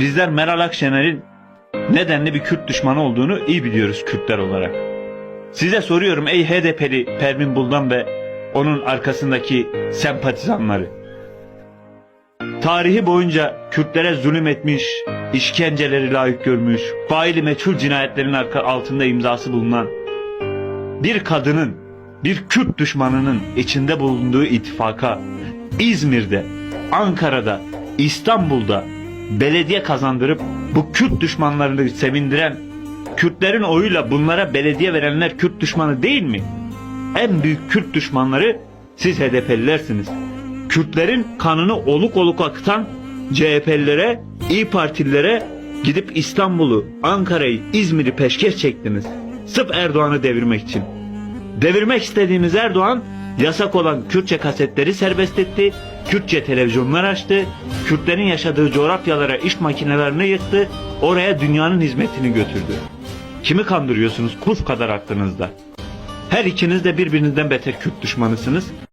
bizler Meral Akşener'in nedenli bir Kürt düşmanı olduğunu iyi biliyoruz Kürtler olarak. Size soruyorum ey HDP'li Pervin Buldan ve onun arkasındaki sempatizanları. Tarihi boyunca Kürtlere zulüm etmiş, işkenceleri layık görmüş, faili meçhul cinayetlerin arka altında imzası bulunan bir kadının, bir Kürt düşmanının içinde bulunduğu ittifaka İzmir'de, Ankara'da, İstanbul'da belediye kazandırıp bu Kürt düşmanlarını sevindiren Kürtlerin oyuyla bunlara belediye verenler Kürt düşmanı değil mi? En büyük Kürt düşmanları siz HDP'lilersiniz. Kürtlerin kanını oluk oluk akıtan CHP'lilere, İyi Partililere gidip İstanbul'u, Ankara'yı, İzmir'i peşkeş çektiniz. Sırf Erdoğan'ı devirmek için. Devirmek istediğimiz Erdoğan yasak olan Kürtçe kasetleri serbest etti, Kürtçe televizyonlar açtı, Kürtlerin yaşadığı coğrafyalara iş makinelerini yıktı, oraya dünyanın hizmetini götürdü. Kimi kandırıyorsunuz kuş kadar aklınızda? Her ikiniz de birbirinizden beter Kürt düşmanısınız.